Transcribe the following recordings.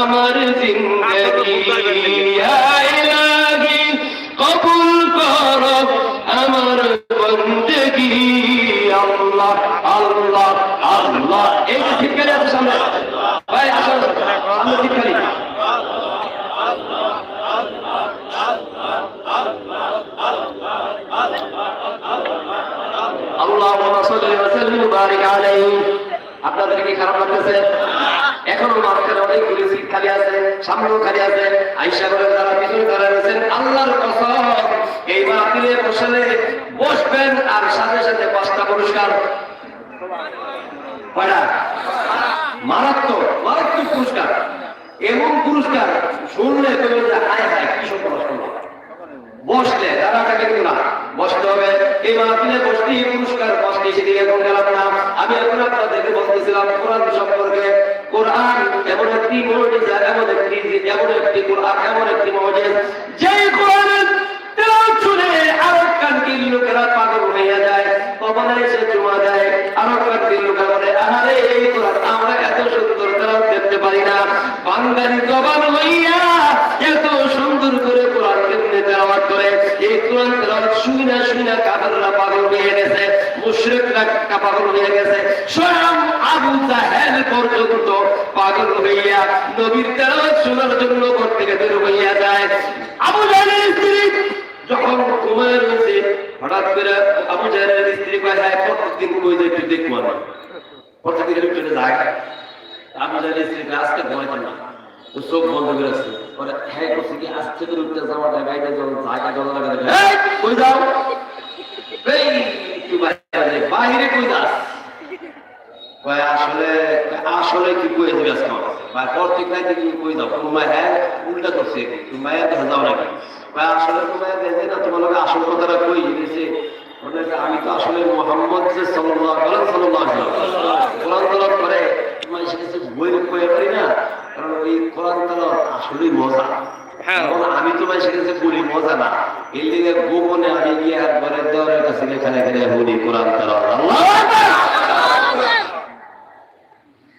আমার জিন্দগি। লাগি কবুল কর আমার বন্দগি। আল্লাহ আল্লাহ আল্লাহ। এই ঠিক করে আছে সামনে। ভাই আসুন সামনে ঠিক আপনাদের কি খারাপ লাগতেছে এখনও মাঝখানে অনেকগুলি সিট খালি আছে। সামনেও খালি আছে আইসা করে তারা পিছনে দাঁড়ায় রয়েছেন, আল্লাহর কসম, এই মাহফিলে বসলে বসবেন আর সাথে সাথে পাঁচটা পুরস্কার। মারাত্মক মারাত্মক পুরস্কার। এমন পুরস্কার শুনলে তুমি হায় হায়, কি সব বসলে দাঁড়াটা কিন্তু না। বসতে হবে। এই মাহফিলে বসতেই পুরস্কার বসতে সেদিকে এখন গেলাম না। আমি এখন আপনাদেরকে বলতেছিলাম, কোরআন সম্পর্কে। কোরআন এমন একটি মৌজিজা, এমন একটি এমন একটি কোরআন, এমন একটি মৌজিজ। যে কোরআন আমরা এত সুন্দর তেলাওয়াত পারি না। বাঙালি জবান হইয়া এত সুন্দর করে কোরআন কেমনে তেলাওয়াত করে এই কোরআন তেলাওয়াত শুই না শুই না কাফেররা পাগল হয়ে গেছে মুশরিকরা পাগল হয়ে গেছে। স্বয়ং আবু জাহেল পর্যন্ত পাগল হইয়া নবীর তেলাওয়াত শোনার জন্য ঘর থেকে বের হইয়া যায়। আবু জাহেলের স্ত্রী যখন ঘুমায় রয়েছে, হঠাৎ করে আবু জাহেলের স্ত্রী কয় হ্যাঁ প্রত্যেকদিন কই যে একটু দেখব আমি। প্রত্যেকদিন একটু যায়। আবু জাহেলের স্ত্রী আজকে ঘুমাইতাম না। ও চোখ বন্ধ করে আছে। পরে হ্যাঁ করছে কি? আজ থেকে উঠতে যাওয়াটা গাইতে যাও, জায়গা জল লাগে কই যাও এই একটু বাইরে যাই। বাইরে কই যাস কয় আসলে আসলে কি কই দিবি আজকে রাইতে কি কই দাও। তোমার হ্যাঁ উল্টা করছে। তোমার যাও নাকি? কয় আসলে তোমার দেখে না তোমার লোক আসল কথাটা কই? দিয়েছে আমি তো আসলে মোহাম্মদ যে সাল্লাল্লাহু আলাইহি সাল্লাম কোরআন তেলাওয়াত করে তোমার সেটা বই কয়ে পারি না? কারণ ওই কোরআন তেলাওয়াত আসলেই মজা। আমি তোমার সেখানে বলি মজা না। এই লিগে গোপনে আমি গিয়ে আর ঘরের দেওয়ারের কাছে এখানে এখানে বলি কোরআন তেলাওয়াত। আল্লাহু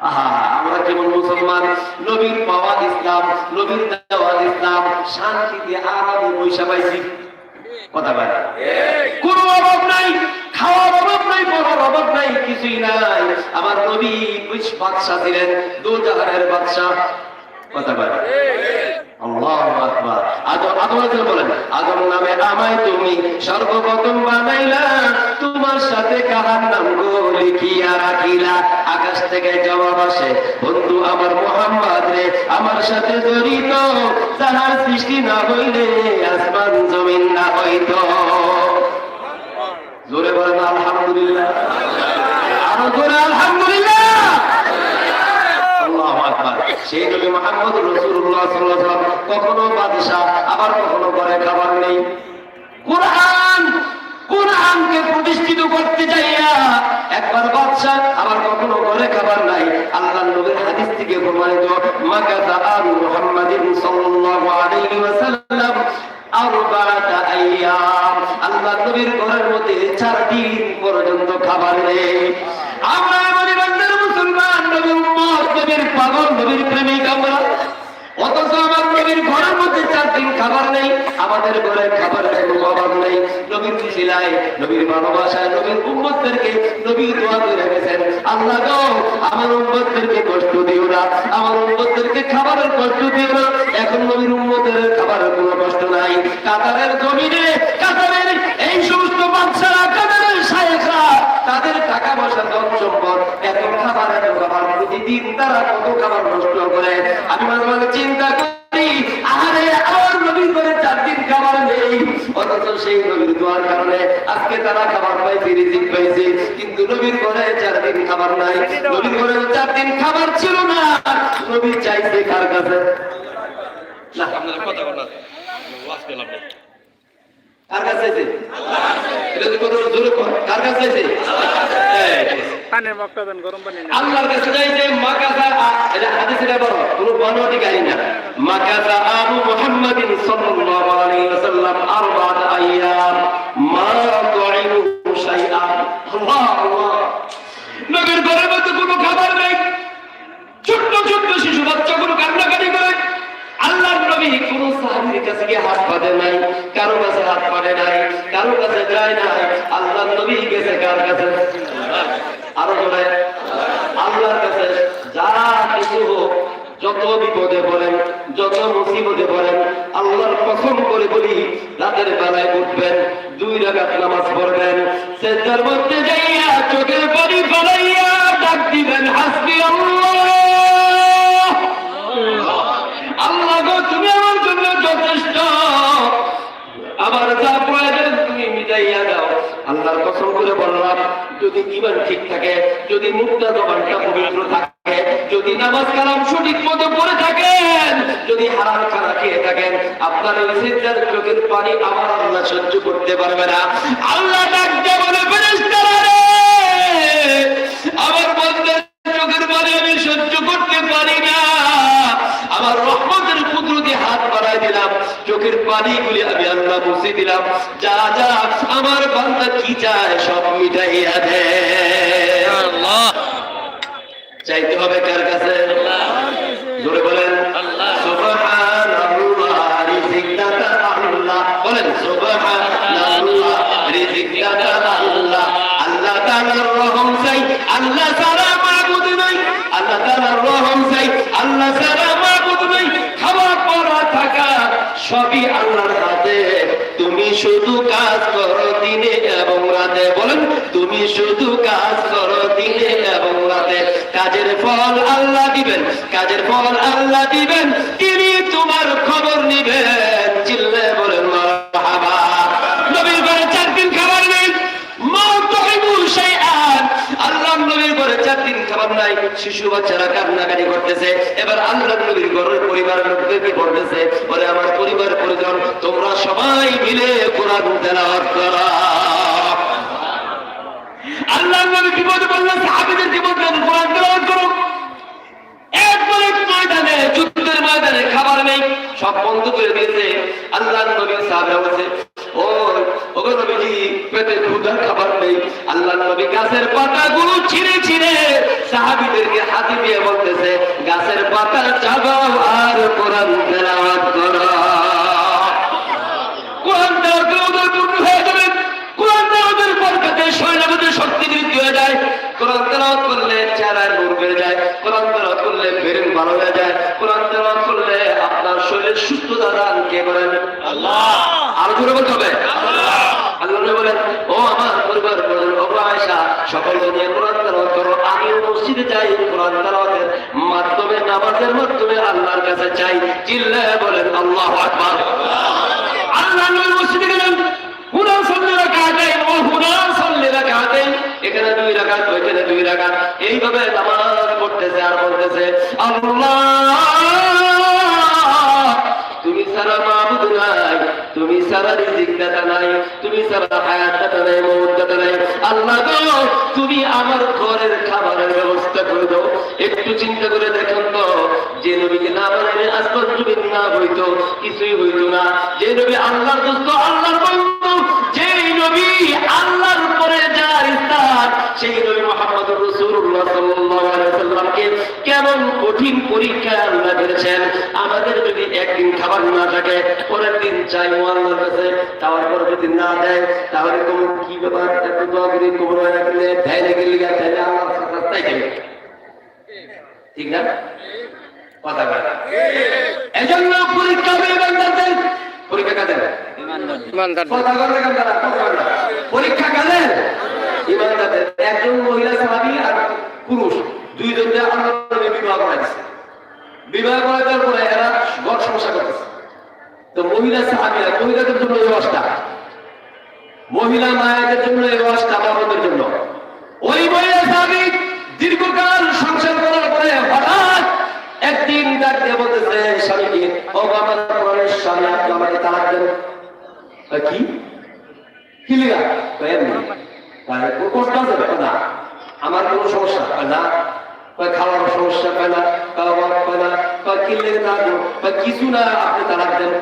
আমরা যেমন মুসলমান, নবীর পাওয়া ইসলাম, নবীর দেওয়া ইসলাম, শান্তিতে আরামে পয়সা পাইছি। কথা বলে। কোন অভাব নাই, খাওয়ার অভাব নাই, পড়ার অভাব নাই, কিছুই নাই। আমার নবী বাদশাহ বাদশা ছিলেন দু জাহানের বাদশা কথা বলে। বলেন আদম নামে আমায় তুমি সর্বপ্রথম বানাইলা, তোমার সাথে কাহার নাম গো লিখিয়া রাখিলা। আকাশ থেকে জবাব আসে, বন্ধু আমার মোহাম্মদ রে, আমার সাথে জড়িত যাহার সৃষ্টি না হইলে আসমান জমিন না হইতো। জোরে বলেন, আলহামদুলিল্লাহ। আরও জোরে, আলহামদুলিল্লাহ। আল্লাহু সেই নবী মুহাম্মদ আলাইহি ওয়াসাল্লাম কখনো বাদশাহ, আবার কখনো ঘরে খাবার নেই। কোরআন, কোরআনকে প্রতিষ্ঠিত করতে চাইয়া একবার বাদশাহ, আবার কখনো ঘরে খাবার নাই। আল্লাহ নবীর হাদিস থেকে প্রমাণিত মাকাতা আবু মুহাম্মাদিন সাল্লাল্লাহু আলাইহি ওয়াসাল্লাম আরবাআতা আইয়াম। আল্লাহ নবীর ঘরের মধ্যে চার দিন পর্যন্ত খাবার নেই। আমরা আমাদের বান্দার মুসলমান, নবী উম্মত, নবীর পাগল, নবীর প্রেমিক আমরা। অথচ আমার নবীর ঘরের মধ্যে চার দিন খাবার নেই, আমাদের ঘরে খাবারের কোনো অভাব নেই। নবীর খুশিলায় নবীর ভালোবাসায়, নবীর উম্মতদেরকে নবীর দোয়া করে রেখেছেন। আল্লাহ গো, আমার উম্মতদেরকে কষ্ট দিও না, আমার উম্মতদেরকে খাবারের কষ্ট দিও না। এখন নবীর উম্মতের খাবারের কোনো কষ্ট নাই। কাতারের জমিনে, কাতারের এই সমস্ত বাচ্চারা কাতারের শায়েখরা তাদের টাকা পয়সা ধন সম্পদ এত খাবার এত খাবার প্রতিদিন তারা কত খাবার নষ্ট করে আমি মাঝে মাঝে চিন্তা করি আরে আমার করে চার দিন খাবার নেই অথচ সেই নবীর দোয়ার কারণে আজকে তারা খাবার পাইছে রিজিক পাইছে কিন্তু নবীর ঘরে চার দিন খাবার নাই নবীর ঘরে চার দিন খাবার ছিল না নবী চাইছে কার কাছে না কথা বলা কার কাছে চাইছে? এটা তো কত জোরে কর। কার কাছে চাইছে? এই, ঠিক আছে। পানের মগটা দেন গরম পানি নেন। আল্লাহর কাছে চাইছে মাকাসা এটা হাদিসের বড়। কোন বর্ণটি গাই না। মাকাসা আবু মুহাম্মাদিন সাল্লাল্লাহু আলাইহি ওয়াসাল্লাম আরবাআত আইয়াম। মা তুইমু শাইআন আল্লাহ আল্লাহ নবীর ঘরের মধ্যে কোনো খাবার নেই। ছোট্ট ছোট্ট শিশু বাচ্চাগুলো কান্নাকাটি করে। সাহাবীর কাছে গিয়ে হাত পাতে নাই, কারও কাছে হাত পাতে নাই, কারও কাছে যায় নাই। আল্লাহর নবী গেছে কার কাছে? আরও বলে আল্লাহর কাছে। যা কিছু হোক, যত বিপদে পড়েন, যত মুসিবতে পড়েন, আল্লাহর কসম করে বলি, রাতের বেলায় উঠবেন, দুই রাকাত নামাজ পড়বেন সেটার মধ্যে যাইয়া চোখের পানি ফলাইয়া ডাক দিবেন, হাসবি আল্লাহ। আমার যা প্রয়োজন তুমি মিটাইয়া দাও। আল্লাহর কসম করে বললাম, যদি ইমান ঠিক থাকে, যদি মুক্তা জবানটা পবিত্র থাকে, যদি নামাজ কালাম সঠিক মতো পড়ে থাকেন, যদি হারাম খানা খেয়ে থাকেন, আপনার ওই সিদ্ধার চোখের পানি আমার আল্লাহ সহ্য করতে পারবে না। আল্লাহ ডাকতে বলে আমার বন্ধের চোখের পানি আমি সহ্য করতে পারি না আমার রহমতের কুদরতি হাত বাড়াই দিলাম চোখের পানিগুলি আমি আল্লাহ মুছে দিলাম। যা যা আমার বান্দা কি চায় সব মিটাইয়া দেয় আল্লাহ চাইতে হবে কার কাছে? জোরে শুধু কাজ করো দিনে এবং রাতে। বলেন, তুমি শুধু কাজ করো দিনে এবং রাতে। কাজের ফল আল্লাহ দিবেন, কাজের ফল আল্লাহ দিবেন, তিনি তোমার খবর নিবেন। শিশু বাচ্চারা কান্নাকাটি করতেছে, এবার আল্লাহ নবীর ঘরের পরিবারের লোকদেরকে বলতেছে, বলে, আমার পরিবার পরিজন, তোমরা সবাই মিলে কোরআন তেলাওয়াত করো। আল্লাহ নবী বিপদে বললেন সাহাবীদেরকে বললেন কোরআন তেলাওয়াত করো একবারে ময়দানে, যুদ্ধের ময়দানে খাবার নেই, সব বন্ধ করে দিয়েছে। আল্লাহ নবী সাহাবা বলছে শক্তি বৃদ্ধি হয়ে যায়। কোরআন তেলাওয়াত করলে চেহারায় নূর বেড়ে যায়। কোরআন ভালো হয়ে যায়। কোরআন তেলাওয়াত করলে আপনার শরীরের সুস্থতা দান কে করেন? আল্লাহ। আর ঘুরে বলতে হবে। আল্লাহ বলেন ও আমার পরিবার বলেন ও আয়েশা সকল নিয়ে কোরআন তেলাওয়াত করো। মসজিদে যাই কোরআন তেলাওয়াতের মাধ্যমে নামাজের মাধ্যমে আল্লাহর কাছে চাই চিল্লায় বলেন আল্লাহু আকবার। আল্লাহ এখানে দুই রাকাত। এইভাবে আর বলতেছে তুমি সারা নাই, তুমি সারা নাই, তুমি সারা নাই নাই। আল্লাহ তুমি আমার ঘরের খাবারের ব্যবস্থা করে দাও। একটু চিন্তা করে দেখুন তো, যে নবীকে না মানে আসমান জমিন না হইতো, কিছুই হইতো না। যে নবী আল্লাহর দোস্ত, আল্লাহর বন্ধু যে নবী আল্লাহর ইসলাম সেই নবী মোহাম্মদ রসুল্লাহ সাল্লামকে কেমন কঠিন পরীক্ষা আল্লাহ করেছেন আমাদের যদি একদিন খাবার না থাকে পরের দিন চাই ও আল্লাহর কাছে তাওয়ার পর যদি না দেয় তাহলে কোমর কি ব্যাপার? এত দোয়া করে কোমর হয়ে গেলে ধ্যানে গেলে তাহলে আল্লাহ রাস্তায় গেলে ঠিক না? কথা বলা এজন্য পরীক্ষা হয়ে বান্দাদের পরীক্ষা কাদের? পরীক্ষা কাদের? ইমানদারদের একজন মহিলা সাহাবী আর পুরুষ। দুইজনকে আল্লাহ নবী বিবাহ করা দিছে বিবাহ করা দেওয়ার পরে এরা ঘর সমস্যা করতেছে। তো মহিলা সাহাবীরা, মহিলাদের জন্য এই অবস্থা মহিলা মায়েদের জন্য এই অবস্থা বাবাদের জন্য। ওই মহিলা সাহাবী দীর্ঘকাল সংসার করার পরে হঠাৎ একদিন ডাক দিয়ে বলতেছে স্বামীকে ও আমার প্রাণের স্বামী, আপনি আমাকে তালাক দেন। কি? কি লিগা? আমার কোনো সমস্যা না। খাওয়ার সমস্যা না আমার না, কয় কি লেগে না? কয় কিছু না আপনি তালাক দেন।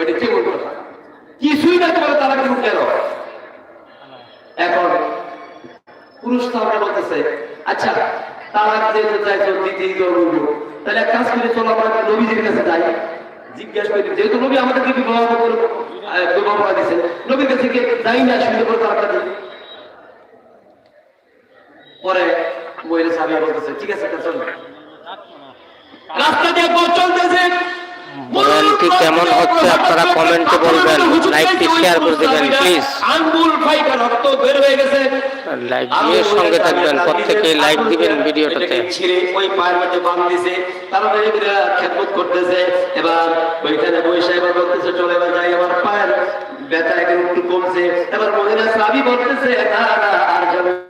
এটা কেমন কথা? কিছুই না তোমার তালাক কেন? এখন পুরুষ তাহলে বলতেছে আচ্ছা তালাক যেতে চাইছো তো তাহলে এক কাজ করে, চলো আমরা কাছে যাই। জিজ্ঞাসা করি, যেহেতু নবী আমাদেরকে বিবাহ করে বিবাহ নবীর কাছে যাই না শুনতে করে তালাকটা দিই পরে মহিলা সাহেব বলতেছে ঠিক আছে তা চলো। রাস্তা দিয়ে পথ চলতেছে। বয়ানটি কেমন হচ্ছে? আপনারা কমেন্টে বলবেন লাইকটি শেয়ার করে দেবেন প্লিজ আঙ্গুল ফাইটা রক্ত বের হয়ে গেছে। লাইক দিয়ে সঙ্গে থাকবেন প্রত্যেকে লাইক দিবেন ভিডিওটাতে। ছিঁড়ে ওই পায়ের মধ্যে বাঁধ দিছে খেদমত করতেছে। এবার ওইখানে বৈশা এবার বলতেছে চলে এবার যাই আমার পায়ের ব্যথা একটু কমছে। এবার মহিলা সাবি বলতেছে না না আর যাবে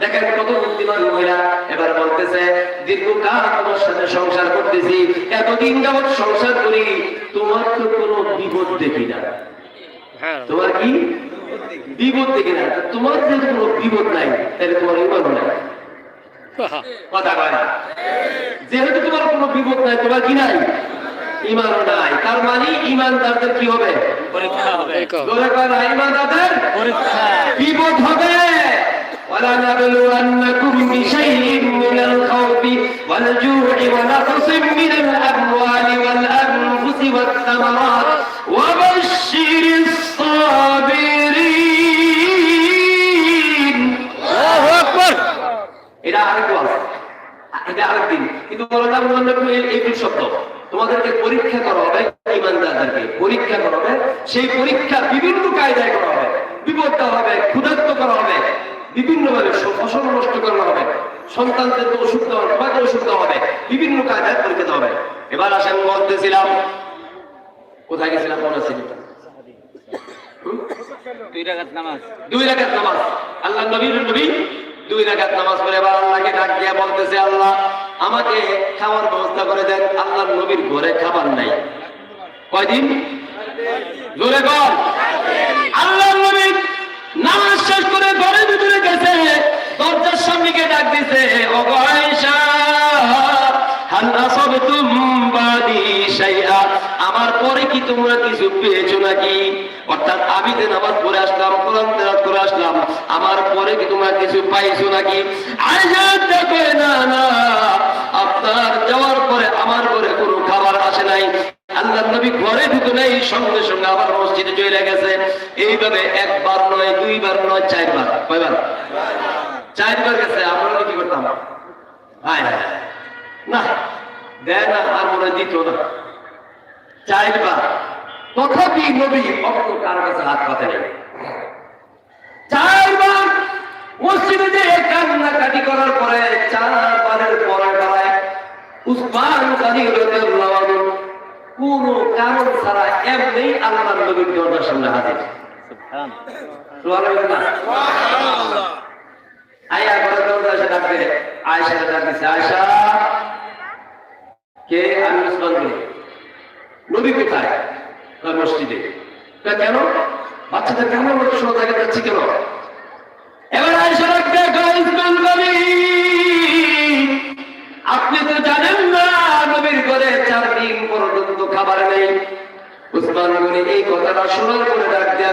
দেখেন কত বুদ্ধিমান মহিলা এবার বলতেছে দীর্ঘকাল তোমার সাথে সংসার করতেছি এতদিন যাবৎ সংসার করি তোমার তো কোনো বিপদ দেখি না? হ্যাঁ। তোমার কি বিপদ দেখি না? তোমার যেহেতু কোনো বিপদ নাই তাহলে তোমার ইমান নাই। কথা কয় যেহেতু তোমার কোনো বিপদ নাই তোমার কি নাই? ইমানও নাই। তার মানে ইমানদারদের কি হবে? পরীক্ষা হবে। জোরে কয় বিপদ হবে। ولنبلونكم بشيء من الخوف والجوع ونقص من الأموال والأنفس والثمرات وبشر الصابرين আল্লাহু আকবার এটা আরেক ওয়াজ এটা আরেক দিন কিন্তু বললাম বললাম এই দুই শব্দ তোমাদেরকে পরীক্ষা করা হবে ইমানদারদেরকে পরীক্ষা করা হবে সেই পরীক্ষা বিভিন্ন কায়দায় করা হবে বিপদ দেওয়া হবে ক্ষুধার্ত করা হবে বিভিন্ন ভাবে ফসল নষ্ট করা হবে সন্তানদেরকে ওষুধ দেওয়া সবাইকে ওষুধ দেওয়া হবে বিভিন্ন কায়দায় পরীক্ষা দেওয়া হবে। এবার আসেন বলতেছিলাম কোথায় গেছিলাম মনে ছিল দুই রাকাত নামাজ। দুই রাকাত নামাজ। আল্লাহ নবীর নবী দুই রাকাত নামাজ পড়ে এবার আল্লাহকে ডাক দিয়ে বলতেছে আল্লাহ আমাকে খাওয়ার ব্যবস্থা করে দেন আল্লাহর নবীর ঘরে খাবার নাই। কয়দিন? জোরে কর আল্লাহর নবী নামাজ শেষ করে গেছে দরজার সামনে গিয়ে ডাক দিছে ও গো আয়েশা হাল আসাবতুম বাদি আমার পরে কি তোমরা কিছু পেয়েছ নাকি? অর্থাৎ আমি যে নামাজ পড়ে আসলাম, কোরআন তেলাওয়াত করে আসলাম, আমার পরে কি তোমরা কিছু পাইছো নাকি? আয়েশা, দেখে, না না, আপনার যাওয়ার পরে আমার ঘরে কোনো খাবার আসে নাই। আল্লাহ নবী ঘরে ঢুকে নেই, সঙ্গে সঙ্গে আবার মসজিদে চলে গেছে। এইভাবে একবার নয়, দুইবার নয়, চারবার। কয়বার? চারবার গেছে আমরা কি করতাম? হায়। না দেয় না আর মনে দিত না। চারবার তথাপি নবী অন্য কার কাছে হাত পাতে নেই চারবার মসজিদে যে কান্নাকাটি করার পরে চারবারের পরে উসমান গানি রাদিয়াল্লাহু কোন কারণ ছাড়া এমনি আল্লাহর নবীর দরজার সামনে হাজির। সুবহানাল্লাহ। আয়া করে এসে ডাকবে। দিছে, আয়েশা। কে? আমি কোথায়? মসজিদে। কেন? বাচ্চাদের কেন যাচ্ছি কেন? এবার আয়সা উসমান আপনি তো জানেন না, নবীর ঘরে চার দিন পর্যন্ত খাবার নেই। উসমান এই কথাটা শোনার পরে ডাক দেয়া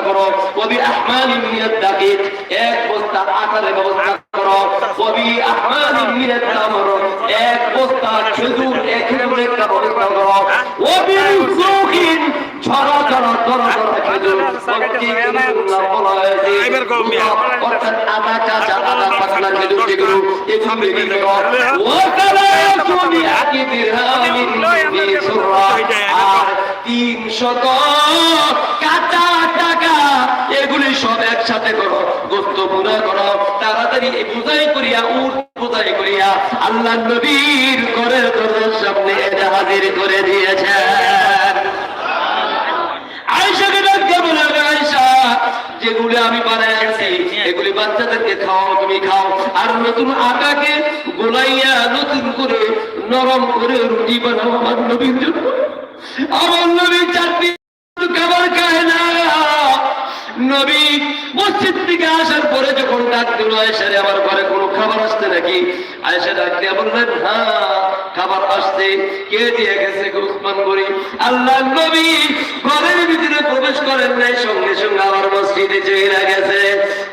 ব্যবস্থা করো। ওবি আহমানি মিনাল দাকিত এক বস্তা আটার ব্যবস্থা করো। ওবি আহমানি মিনাল তামর এক বস্তা খেজুর এক একটা ব্যবস্থা করো। ওবি সুখিন ছড়া ছড়া ছড়া ছড়া খেজুর। বলা হয়েছে অর্থাৎ আধা কাঁচা আধা পাতলা খেজুর যেগুলো এগুলো বিক্রি করো। ওয়াকালা ইয়াসুবি আকি দিরহামিন ফি আর তিনশত কাঁচা টাকা সব একসাথে করো, গোস্ত পুরা করো, তাড়াতাড়ি করিয়া উঠ করিয়া আল্লাহ নবীর দরজার সামনে হাজির করে যেগুলো আমি বানায় আনছি, এগুলি বাচ্চাদেরকে খাও, তুমি খাও। আর নতুন আটাকে গোলাইয়া নতুন করে নরম করে রুটি বানাও আমার নবীর জন্য। আমার নবী চারটি খাবার খায় না। নবী মসজিদ থেকে আসার পরে যখন ডাক দিল আয়েশারে আমার ঘরে কোনো খাবার আসছে নাকি? আয়েশা ডাক দিয়ে বললেন হ্যাঁ খাবার আসছে। কে দিয়ে গেছে উসমান করি আল্লাহ নবী ঘরের ভিতরে প্রবেশ করেন নাই, সঙ্গে সঙ্গে আবার মসজিদে চলে গেছে।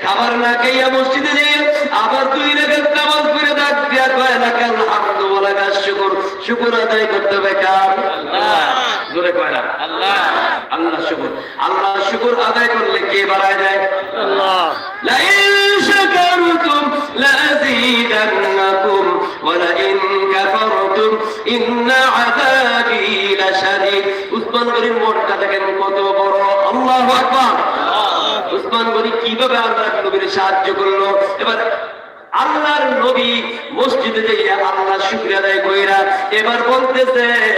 খাবার না খাইয়া মসজিদে যেয়ে আবার দুই রেখে নামাজ পড়ে ডাক দিয়া কয় না কেন হামদ বলা গাছ শুকুর। শুকুর আদায় করতে হবে কার? জোরে কয় না? আল্লাহ। আল্লাহ শুকুর। আল্লাহ শুকুর আদায় করলে কে বাড়ায় দেয়? আল্লাহ। কত বড়। উসমান কীভাবে আল্লাহ সাহায্য করল? এবার আল্লাহর নবী মসজিদে যাইয়া আল্লাহ শুক্রিয়া আদায় কইরা এবার বলতেছে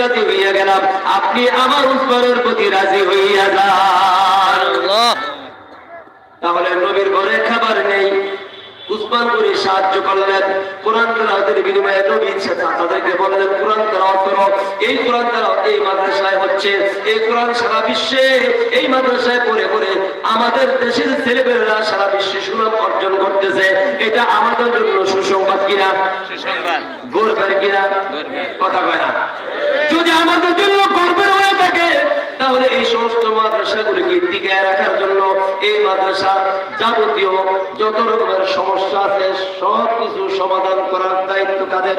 রাজি হইয়া গেলাম আপনি আমার উসমানের প্রতি রাজি হইয়া যান। তাহলে নবীর ঘরে খাবার নেই উসমান করে সাহায্য করলেন কোরআন তেলাওয়াতের বিনিময়ে নবী সাথে তাদেরকে বললেন কোরআন তেলাওয়াত করো এই কোরআন তেলাওয়াত এই মাদ্রাসায় হচ্ছে এই কোরআন সারা বিশ্বে এই মাদ্রাসায় পড়ে পড়ে আমাদের দেশের ছেলেমেয়েরা সারা বিশ্বে সুনাম অর্জন করতেছে এটা আমাদের জন্য সুসংবাদ কিনা? গর্বের কিনা? কথা কয় না। যদি আমাদের জন্য গর্বের হয়ে থাকে, তাহলে এই সমস্ত মাদ্রাসাগুলিকে টিকায় রাখার জন্য এই মাদ্রাসা যাবতীয় যত রকমের সমস্যা আছে সব কিছু সমাধান করার দায়িত্ব কাদের